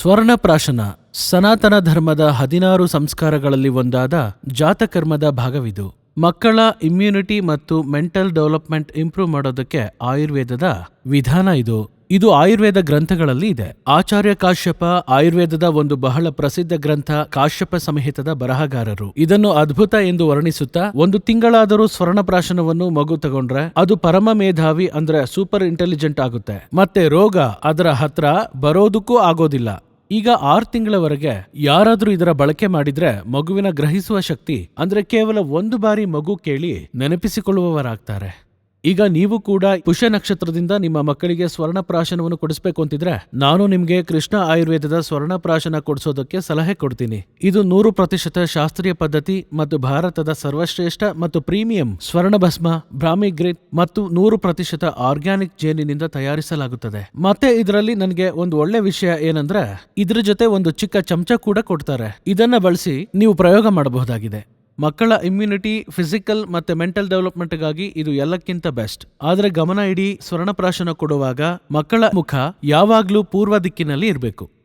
ಸ್ವರ್ಣಪ್ರಾಶನ ಸನಾತನ ಧರ್ಮದ ಹದಿನಾರು ಸಂಸ್ಕಾರಗಳಲ್ಲಿ ಒಂದಾದ ಜಾತಕರ್ಮದ ಭಾಗವಿದು. ಮಕ್ಕಳ ಇಮ್ಯುನಿಟಿ ಮತ್ತು ಮೆಂಟಲ್ ಡೆವಲಪ್ಮೆಂಟ್ ಇಂಪ್ರೂವ್ ಮಾಡೋದಕ್ಕೆ ಆಯುರ್ವೇದದ ವಿಧಾನ ಇದು. ಇದು ಆಯುರ್ವೇದ ಗ್ರಂಥಗಳಲ್ಲಿ ಇದೆ. ಆಚಾರ್ಯ ಕಾಶ್ಯಪ ಆಯುರ್ವೇದದ ಒಂದು ಬಹಳ ಪ್ರಸಿದ್ಧ ಗ್ರಂಥ ಕಾಶ್ಯಪ ಸಂಹಿತದ ಬರಹಗಾರರು. ಇದನ್ನು ಅದ್ಭುತ ಎಂದು ವರ್ಣಿಸುತ್ತಾ, ಒಂದು ತಿಂಗಳಾದರೂ ಸ್ವರ್ಣಪ್ರಾಶನವನ್ನು ಮಗು ತಗೊಂಡ್ರೆ ಅದು ಪರಮ ಮೇಧಾವಿ ಅಂದ್ರೆ ಸೂಪರ್ ಇಂಟೆಲಿಜೆಂಟ್ ಆಗುತ್ತೆ. ಮತ್ತೆ ರೋಗ ಅದರ ಹತ್ರ ಬರೋದಕ್ಕೂ ಆಗೋದಿಲ್ಲ. ಈಗ ಆರು ತಿಂಗಳವರೆಗೆ ಯಾರಾದ್ರೂ ಇದರ ಬಳಕೆ ಮಾಡಿದ್ರೆ ಮಗುವಿನ ಗ್ರಹಿಸುವ ಶಕ್ತಿ ಅಂದ್ರೆ ಕೇವಲ ಒಂದು ಬಾರಿ ಮಗು ಕೇಳಿ ನೆನಪಿಸಿಕೊಳ್ಳುವವರಾಗ್ತಾರೆ. ಈಗ ನೀವು ಕೂಡ ಪುಷ್ಯ ನಕ್ಷತ್ರದಿಂದ ನಿಮ್ಮ ಮಕ್ಕಳಿಗೆ ಸ್ವರ್ಣಪ್ರಾಶನವನ್ನು ಕೊಡಿಸ್ಬೇಕು ಅಂತಿದ್ರೆ ನಾನು ನಿಮಗೆ ಕೃಷ್ಣ ಆಯುರ್ವೇದದ ಸ್ವರ್ಣಪ್ರಾಶನ ಕೊಡಿಸೋದಕ್ಕೆ ಸಲಹೆ ಕೊಡ್ತೀನಿ. ಇದು ನೂರು ಪ್ರತಿಶತ ಶಾಸ್ತ್ರೀಯ ಪದ್ಧತಿ ಮತ್ತು ಭಾರತದ ಸರ್ವಶ್ರೇಷ್ಠ ಮತ್ತು ಪ್ರೀಮಿಯಂ ಸ್ವರ್ಣಭಸ್ಮ ಬ್ರಾಮಿಗ್ರಿತ್ ಮತ್ತು ನೂರು ಪ್ರತಿಶತ ಆರ್ಗ್ಯಾನಿಕ್ ಜೇನಿನಿಂದ ತಯಾರಿಸಲಾಗುತ್ತದೆ. ಮತ್ತೆ ಇದರಲ್ಲಿ ನನಗೆ ಒಂದು ಒಳ್ಳೆ ವಿಷಯ ಏನಂದ್ರೆ ಇದ್ರ ಜೊತೆ ಒಂದು ಚಿಕ್ಕ ಚಮಚ ಕೂಡ ಕೊಡ್ತಾರೆ. ಇದನ್ನ ಬಳಸಿ ನೀವು ಪ್ರಯೋಗ ಮಾಡಬಹುದಾಗಿದೆ. ಮಕ್ಕಳ ಇಮ್ಯುನಿಟಿ ಫಿಸಿಕಲ್ ಮತ್ತೆ ಮೆಂಟಲ್ ಡೆವಲಪ್ಮೆಂಟ್ಗಾಗಿ ಇದು ಎಲ್ಲಕ್ಕಿಂತ ಬೆಸ್ಟ್ ಆದರೆ ಗಮನ ಇಡೀ ಸ್ವರ್ಣಪ್ರಾಶನ ಕೊಡುವಾಗ ಮಕ್ಕಳ ಮುಖ ಯಾವಾಗ್ಲೂ ಪೂರ್ವ ದಿಕ್ಕಿನಲ್ಲಿ ಇರಬೇಕು.